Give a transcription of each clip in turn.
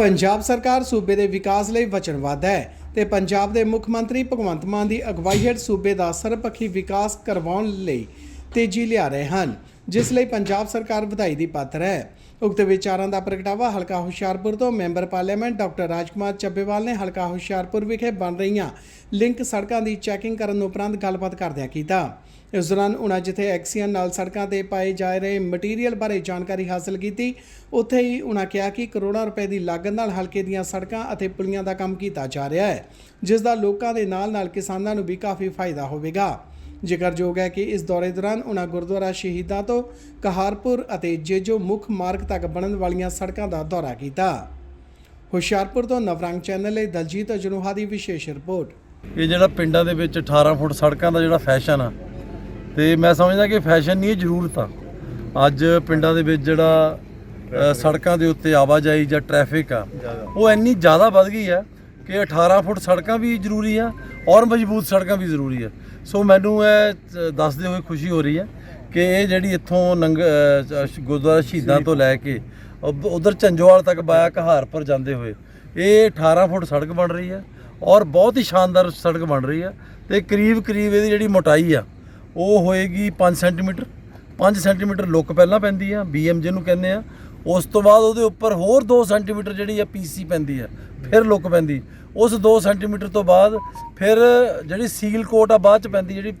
ਪੰਜਾਬ ਸਰਕਾਰ ਸੂਬੇ ਦੇ ਵਿਕਾਸ ਲਈ ਵਚਨਬੱਧ ਹੈ ਤੇ ਪੰਜਾਬ ਦੇ ਮੁੱਖ ਮੰਤਰੀ ਭਗਵੰਤ ਮਾਨ ਦੀ ਅਗਵਾਈ ਹੇਠ ਸੂਬੇ ਦਾ ਸਰਬਪੱਖੀ ਵਿਕਾਸ ਕਰਵਾਉਣ ਲਈ ਤੇਜ਼ੀ ਲਿਆ ਰਹੇ ਹਨ, ਜਿਸ ਲਈ ਪੰਜਾਬ ਸਰਕਾਰ ਵਧਾਈ ਦੀ ਪਾਤਰ ਹੈ। ਉਕਤ ਵਿਚਾਰਾਂ ਦਾ ਪ੍ਰਗਟਾਵਾ ਹਲਕਾ ਹੁਸ਼ਿਆਰਪੁਰ ਤੋਂ member parliament doctor Rajkumar Chabbewal ਨੇ ਹਲਕਾ ਹੁਸ਼ਿਆਰਪੁਰ ਵਿਖੇ ਬਣ ਰਹੀਆਂ ਲਿੰਕ ਸੜਕਾਂ ਦੀ ਚੈਕਿੰਗ ਕਰਨ ਉਪਰੰਤ ਗੱਲਬਾਤ ਕਰਦਿਆਂ ਕੀਤਾ। ਇਸ ਦੌਰਾਨ ਉਨ੍ਹਾਂ ਜਿੱਥੇ ਐਕਸੀਅਨ ਨਾਲ ਸੜਕਾਂ ਤੇ ਪਾਏ ਜਾ ਰਹੇ ਮਟੀਰੀਅਲ ਬਾਰੇ ਜਾਣਕਾਰੀ ਹਾਸਲ ਕੀਤੀ, ਉੱਥੇ ਹੀ ਉਨ੍ਹਾਂ ਕਿਹਾ ਕਿ ਕਰੋੜਾਂ ਰੁਪਏ ਦੀ ਲਾਗਤ ਨਾਲ ਹਲਕੇ ਦੀਆਂ ਸੜਕਾਂ ਅਤੇ ਪੁਲੀਆਂ ਦਾ ਕੰਮ ਕੀਤਾ ਜਾ ਰਿਹਾ ਹੈ, ਜਿਸ ਦਾ ਲੋਕਾਂ ਦੇ ਨਾਲ-ਨਾਲ ਕਿਸਾਨਾਂ ਨੂੰ ਵੀ ਕਾਫੀ ਫਾਇਦਾ ਹੋਵੇਗਾ। ਜ਼ਿਕਰਯੋਗ ਹੈ ਕਿ ਇਸ ਦੌਰੇ ਦੌਰਾਨ ਉਹਨਾਂ ਗੁਰਦੁਆਰਾ ਸ਼ਹੀਦਾਂ ਤੋਂ ਕਹਾਰਪੁਰ ਅਤੇ ਜੇਜੋ ਮੁੱਖ ਮਾਰਗ ਤੱਕ ਬਣਨ ਵਾਲੀਆਂ ਸੜਕਾਂ ਦਾ ਦੌਰਾ ਕੀਤਾ। ਹੁਸ਼ਿਆਰਪੁਰ ਤੋਂ ਨਵਰੰਗ ਚੈਨਲ ਲਈ ਦਲਜੀਤ ਅਜਨੂਹਾ ਦੀ ਵਿਸ਼ੇਸ਼ ਰਿਪੋਰਟ। ਇਹ ਜਿਹੜਾ ਪਿੰਡਾਂ ਦੇ ਵਿੱਚ 18 ਫੁੱਟ ਸੜਕਾਂ ਦਾ ਜਿਹੜਾ ਫੈਸ਼ਨ ਆ, ਤੇ ਮੈਂ ਸਮਝਦਾ ਕਿ ਫੈਸ਼ਨ ਨਹੀਂ, ਇਹ ਜ਼ਰੂਰਤ ਆ। ਅੱਜ ਪਿੰਡਾਂ ਦੇ ਵਿੱਚ ਜਿਹੜਾ ਸੜਕਾਂ ਦੇ ਉੱਤੇ ਆਵਾਜਾਈ ਜਾਂ ਟ੍ਰੈਫਿਕ ਆ, ਉਹ ਇੰਨੀ ਜ਼ਿਆਦਾ ਵੱਧ ਗਈ ਆ ਕਿ 18 ਫੁੱਟ ਸੜਕਾਂ ਵੀ ਜ਼ਰੂਰੀ ਆ ਔਰ ਮਜ਼ਬੂਤ ਸੜਕਾਂ ਵੀ ਜ਼ਰੂਰੀ ਆ। ਸੋ ਮੈਨੂੰ ਇਹ ਦੱਸਦੇ ਹੋਏ ਖੁਸ਼ੀ ਹੋ ਰਹੀ ਹੈ ਕਿ ਇਹ ਜਿਹੜੀ ਇੱਥੋਂ ਨੰਗ ਗੁਰਦੁਆਰਾ ਸ਼ਹੀਦਾਂ ਤੋਂ ਲੈ ਕੇ ਉਧਰ ਝੰਜੋਵਾਲ ਤੱਕ ਬਾਇਆ ਕਹਾਰਪੁਰ ਜਾਂਦੇ ਹੋਏ, ਇਹ 18 ਫੁੱਟ ਸੜਕ ਬਣ ਰਹੀ ਹੈ ਔਰ ਬਹੁਤ ਹੀ ਸ਼ਾਨਦਾਰ ਸੜਕ ਬਣ ਰਹੀ ਹੈ ਤੇ ਕਰੀਬ ਕਰੀਬ ਇਹਦੀ ਜਿਹੜੀ ਮੋਟਾਈ ਆ, ਉਹ ਹੋਏਗੀ 5 ਸੈਂਟੀਮੀਟਰ 5 ਸੈਂਟੀਮੀਟਰ ਲੁੱਕ ਪਹਿਲਾਂ ਪੈਂਦੀ ਆ ਬੀਐਮ ਜਿਹਨੂੰ ਕਹਿੰਦੇ ਆ ਉਸ ਤੋਂ ਬਾਅਦ ਉਹਦੇ ਉੱਪਰ ਹੋਰ 2 ਸੈਂਟੀਮੀਟਰ ਜਿਹੜੀ ਆ ਪੀਸੀ ਪੈਂਦੀ ਆ ਫਿਰ ਲੁੱਕ ਪੈਂਦੀ। ਉਸ 2 ਸੈਂਟੀਮੀਟਰ ਤੋਂ ਬਾਅਦ ਫਿਰ ਜਿਹੜੀ ਸੀਲ ਕੋਟ ਆ ਬਾਅਦ ਚ ਪੈਂਦੀ ਜਿਹੜੀ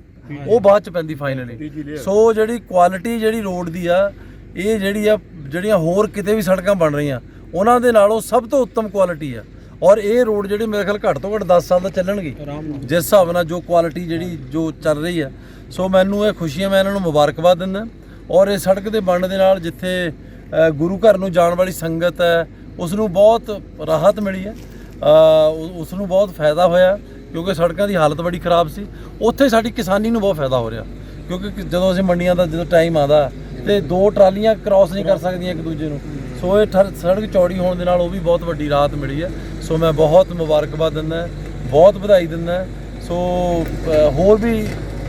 ਉਹ ਬਾਅਦ ਚ ਪੈਂਦੀ ਫਾਈਨਲੀ ਸੋ ਜਿਹੜੀ ਕੁਆਲਿਟੀ ਜਿਹੜੀ ਰੋਡ ਦੀ ਆ ਇਹ ਜਿਹੜੀ ਆ ਜਿਹੜੀਆਂ ਹੋਰ ਕਿਤੇ ਵੀ ਸੜਕਾਂ ਬਣ ਰਹੀਆਂ ਉਹਨਾਂ ਦੇ ਨਾਲੋਂ ਸਭ ਤੋਂ ਉੱਤਮ ਕੁਆਲਿਟੀ ਆ। ਔਰ ਇਹ ਰੋਡ ਜਿਹੜੇ ਮੇਰੇ ਖਿਆਲ ਘੱਟ ਤੋਂ ਘੱਟ 10 ਸਾਲ ਦਾ ਚੱਲਣਗੇ। ਜਿਸ ਹਿਸਾਬ ਨਾਲ ਜੋ ਕੁਆਲਿਟੀ ਜਿਹੜੀ ਜੋ ਚੱਲ ਰਹੀ ਆ। ਸੋ ਮੈਨੂੰ ਇਹ ਖੁਸ਼ੀ ਹੈ ਮੈਂ ਇਹਨਾਂ ਨੂੰ ਮੁਬਾਰਕਬਾਦ ਦਿੰਦਾ। ਔਰ ਇਹ ਸੜਕ ਦੇ ਬਣਨ ਦੇ ਨਾਲ ਜਿੱਥੇ ਗੁਰੂ ਘਰ ਨੂੰ ਜਾਣ ਵਾਲੀ ਸੰਗਤ ਹੈ, ਉਸ ਨੂੰ ਬਹੁਤ ਰਾਹਤ ਮਿਲੀ ਹੈ। ਉਸ ਨੂੰ ਬਹੁਤ ਫਾਇਦਾ ਹੋਇਆ, ਕਿਉਂਕਿ ਸੜਕਾਂ ਦੀ ਹਾਲਤ ਬੜੀ ਖਰਾਬ ਸੀ। ਉੱਥੇ ਸਾਡੀ ਕਿਸਾਨੀ ਨੂੰ ਬਹੁਤ ਫਾਇਦਾ ਹੋ ਰਿਹਾ, ਕਿਉਂਕਿ ਜਦੋਂ ਅਸੀਂ ਮੰਡੀਆਂ ਦਾ, ਜਦੋਂ ਟਾਈਮ ਆਉਂਦਾ ਤੇ ਦੋ ਟਰਾਲੀਆਂ ਕ੍ਰਾਸ ਨਹੀਂ ਕਰ ਸਕਦੀਆਂ ਇੱਕ ਦੂਜੇ ਨੂੰ। ਸੋ ਇਹ ਠਰ- ਸੜਕ ਚੌੜੀ ਹੋਣ ਦੇ ਨਾਲ ਉਹ ਵੀ ਬਹੁਤ ਵੱਡੀ ਰਾਹਤ ਮਿਲੀ ਹੈ। ਸੋ ਮੈਂ ਬਹੁਤ ਮੁਬਾਰਕਬਾਦ ਦਿੰਦਾ ਬਹੁਤ ਵਧਾਈ ਦਿੰਦਾ ਸੋ ਹੋਰ ਵੀ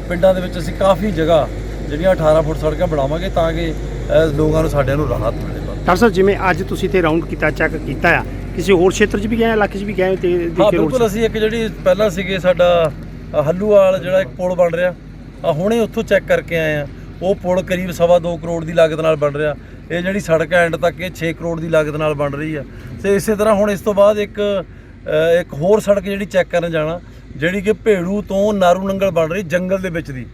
ਪਿੰਡਾਂ ਦੇ ਵਿੱਚ ਅਸੀਂ ਕਾਫੀ ਜਗ੍ਹਾ, ਜਿਹੜੀਆਂ 18 ਫੁੱਟ ਸੜਕਾਂ ਬਣਾਵਾਂਗੇ ਤਾਂ ਕਿ ਲੋਕਾਂ ਨੂੰ ਸਾਡਿਆਂ ਨੂੰ ਰਾਹਤ ਮਿਲੇ ਡਾਕਟਰ ਸਾਹਿਬ ਜਿਵੇਂ ਅੱਜ ਤੁਸੀਂ ਤੇ ਰਾਉਂਡ ਕੀਤਾ ਚੈੱਕ ਕੀਤਾ ਆ ਕਿਸੇ ਹੋਰ ਖੇਤਰ 'ਚ ਵੀ ਗਏ ਇਲਾਕੇ 'ਚ ਵੀ ਗਏ ਤੇ ਹਾਂ ਬਿਲਕੁਲ ਅਸੀਂ ਇੱਕ ਜਿਹੜੀ ਪਹਿਲਾਂ ਸੀਗੇ ਸਾਡਾ ਹੱਲੂਵਾਲ ਜਿਹੜਾ ਇੱਕ ਪੁਲ ਬਣ ਰਿਹਾ ਆ ਹੁਣੇ ਉੱਥੋਂ ਚੈੱਕ ਕਰਕੇ ਆਏ ਆ। ਉਹ ਪੁਲ ਕਰੀਬ ਸਵਾ ਦੋ ਕਰੋੜ ਦੀ ਲਾਗਤ ਨਾਲ ਬਣ ਰਿਹਾ। ਇਹ ਜਿਹੜੀ ਸੜਕ ਐਂਡ ਤੱਕ ਇਹ 6 ਕਰੋੜ ਦੀ ਲਾਗਤ ਨਾਲ ਬਣ ਰਹੀ ਆ। ਤੇ ਇਸੇ ਤਰ੍ਹਾਂ ਹੁਣ ਇਸ ਤੋਂ ਬਾਅਦ ਇੱਕ ਇੱਕ ਹੋਰ ਸੜਕ ਜਿਹੜੀ ਚੈੱਕ ਕਰਨ ਜਾਣਾ ਜਿਹੜੀ ਕਿ ਭੇੜੂ ਤੋਂ ਨਾਰੂ ਨੰਗਲ ਬਣ ਰਹੀ ਜੰਗਲ ਦੇ ਵਿੱਚ ਦੀ।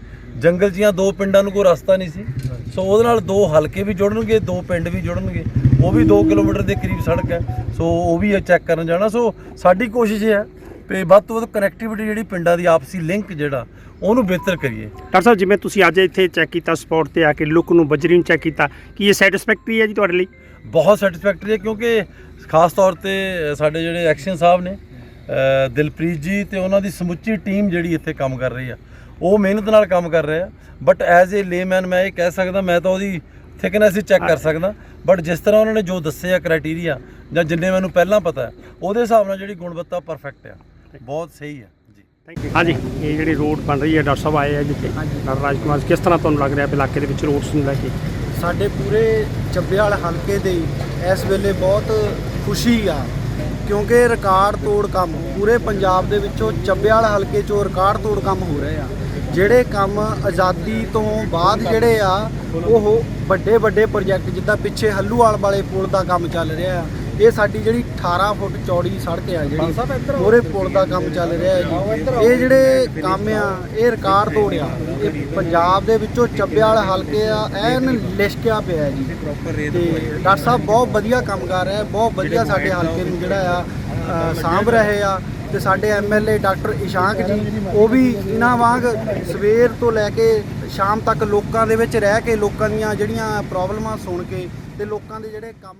ਜੰਗਲ ਦੀਆਂ ਦੋ ਪਿੰਡਾਂ ਨੂੰ ਕੋਈ ਰਸਤਾ ਨਹੀਂ ਸੀ। ਸੋ ਉਹਦੇ ਨਾਲ ਦੋ ਹਲਕੇ ਵੀ ਜੁੜਨਗੇ ਦੋ ਪਿੰਡ ਵੀ ਜੁੜਨਗੇ। ਉਹ ਵੀ 2 ਕਿਲੋਮੀਟਰ ਦੇ ਕਰੀਬ ਸੜਕ ਹੈ। ਸੋ ਉਹ ਵੀ ਚੈੱਕ ਕਰਨ ਜਾਣਾ। ਸੋ ਸਾਡੀ ਕੋਸ਼ਿਸ਼ ਇਹ ਹੈ ਕਿ ਵੱਧ ਤੋਂ ਵੱਧ ਕਨੈਕਟੀਵਿਟੀ ਜਿਹੜੀ ਪਿੰਡਾਂ ਦੀ ਆਪਸੀ ਲਿੰਕ ਜਿਹੜਾ ਉਹਨੂੰ ਬਿਹਤਰ ਕਰੀਏ। ਡਾਕਟਰ ਸਾਹਿਬ ਜਿਵੇਂ ਤੁਸੀਂ ਅੱਜ ਇੱਥੇ ਚੈੱਕ ਕੀਤਾ ਸਪੌਟ ਤੇ ਆ ਕੇ ਲੁੱਕ ਨੂੰ ਬਜਰੀ ਨੂੰ ਚੈੱਕ ਕੀਤਾ ਕੀ ਇਹ ਸੈਟੀਸਫੈਕਟਰੀ ਹੈ ਜੀ ਤੁਹਾਡੇ ਲਈ? ਬਹੁਤ ਸੈਟੀਸਫੈਕਟਰੀ ਹੈ ਕਿਉਂਕਿ ਖਾਸ ਤੌਰ ਤੇ ਸਾਡੇ ਜਿਹੜੇ ਐਕਸ਼ਨ ਸਾਹਿਬ ਨੇ ਦਿਲਪ੍ਰੀਤ ਜੀ ਤੇ ਉਹਨਾਂ ਦੀ ਸਮੁੱਚੀ ਟੀਮ ਜਿਹੜੀ ਇੱਥੇ ਕੰਮ ਕਰ ਰਹੀ ਆ। ਉਹ ਮਿਹਨਤ ਨਾਲ ਕੰਮ ਕਰ ਰਹੇ। ਆ ਬਟ ਐਜ਼ ਏ ਲੇਮੈਨ ਮੈਂ ਇਹ ਕਹਿ ਸਕਦਾ ਮੈਂ ਤਾਂ ਉਹਦੀ ਥਿਕਨੈਸ ਹੀ ਚੈੱਕ ਕਰ ਸਕਦਾ। ਬਟ ਜਿਸ ਤਰ੍ਹਾਂ ਉਹਨਾਂ ਨੇ ਜੋ ਦੱਸੇ ਆ ਕ੍ਰਾਈਟੇਰੀਆ ਜਾਂ ਜਿੰਨੇ ਮੈਨੂੰ ਪਹਿਲਾਂ ਪਤਾ ਉਹਦੇ ਹਿਸਾਬ ਨਾਲ ਜਿਹੜੀ ਗੁਣਵੱਤਾ ਪਰਫੈਕਟ ਆ। ਬਹੁਤ ਸਹੀ ਹੈ ਜੀ। ਥੈਂਕ ਯੂ ਹਾਂਜੀ ਇਹ ਜਿਹੜੀ ਰੋਡ ਬਣ ਰਹੀ ਹੈ ਡਾਕਟਰ ਸਾਹਿਬ ਆਏ ਆ ਜਿੱਥੇ ਡਾਕਟਰ ਰਾਜਕੁਮਾਰ ਕਿਸ ਤਰ੍ਹਾਂ ਤੁਹਾਨੂੰ ਲੱਗ ਰਿਹਾ ਇਲਾਕੇ ਦੇ ਵਿੱਚ ਰੋਡਸ ਨੂੰ ਲੈ ਕੇ? ਸਾਡੇ ਪੂਰੇ ਚੱਬੇਵਾਲ ਹਲਕੇ ਦੇ ਇਸ ਵੇਲੇ ਬਹੁਤ ਖੁਸ਼ੀ ਆ ਕਿਉਂਕਿ ਰਿਕਾਰਡ ਤੋੜ ਕੰਮ ਪੂਰੇ ਪੰਜਾਬ ਦੇ ਵਿੱਚੋਂ ਚੱਬੇਵਾਲ ਹਲਕੇ 'ਚੋਂ ਰਿਕਾਰਡ ਤੋੜ ਕੰਮ ਹੋ ਰਹੇ ਆ। ਜਿਹੜੇ ਕੰਮ ਆਜ਼ਾਦੀ ਤੋਂ ਬਾਅਦ ਜਿਹੜੇ ਆ ਉਹ ਵੱਡੇ ਵੱਡੇ ਪ੍ਰੋਜੈਕਟ ਜਿੱਦਾਂ ਪਿੱਛੇ ਹੱਲੂਵਾਲ ਵਾਲੇ ਪੁਲ ਦਾ ਕੰਮ ਚੱਲ ਰਿਹਾ ਆ। ਇਹ ਸਾਡੀ ਜਿਹੜੀ 18 ਫੁੱਟ ਚੌੜੀ ਸੜਕ ਆ ਜਿਹੜੀ ਮੋਰੇ ਪੁਲ ਦਾ ਕੰਮ ਚੱਲ ਰਿਹਾ ਹੈ ਜੀ। ਇਹ ਜਿਹੜੇ ਕੰਮ ਆ ਇਹ ਰਿਕਾਰਡ ਤੋੜਿਆ। ਇਹ ਪੰਜਾਬ ਦੇ ਵਿੱਚੋਂ ਚੱਬੇਵਾਲ ਹਲਕੇ ਆ ਐਨ ਲਿਸ਼ਕਿਆ ਪਿਆ ਜੀ। ਤੇ ਡਾਕਟਰ ਸਾਹਿਬ ਬਹੁਤ ਵਧੀਆ ਕੰਮ ਕਰ ਰਿਹਾ ਬਹੁਤ ਵਧੀਆ ਸਾਡੇ ਹਲਕੇ ਨੂੰ ਜਿਹੜਾ ਆ ਸਾਂਭ ਰਹੇ ਆ। ਤੇ ਸਾਡੇ ਐਮਐਲਏ ਡਾਕਟਰ ਇਸ਼ਾਂਕ ਜੀ, ਉਹ ਵੀ ਇਹਨਾਂ ਵਾਂਗ ਸਵੇਰ ਤੋਂ ਲੈ ਕੇ ਸ਼ਾਮ ਤੱਕ ਲੋਕਾਂ ਦੇ ਵਿੱਚ ਰਹਿ ਕੇ ਲੋਕਾਂ ਦੀਆਂ ਜਿਹੜੀਆਂ ਪ੍ਰੋਬਲਮਾਂ ਸੁਣ ਕੇ ਤੇ ਲੋਕਾਂ ਦੇ ਜਿਹੜੇ ਕੰਮ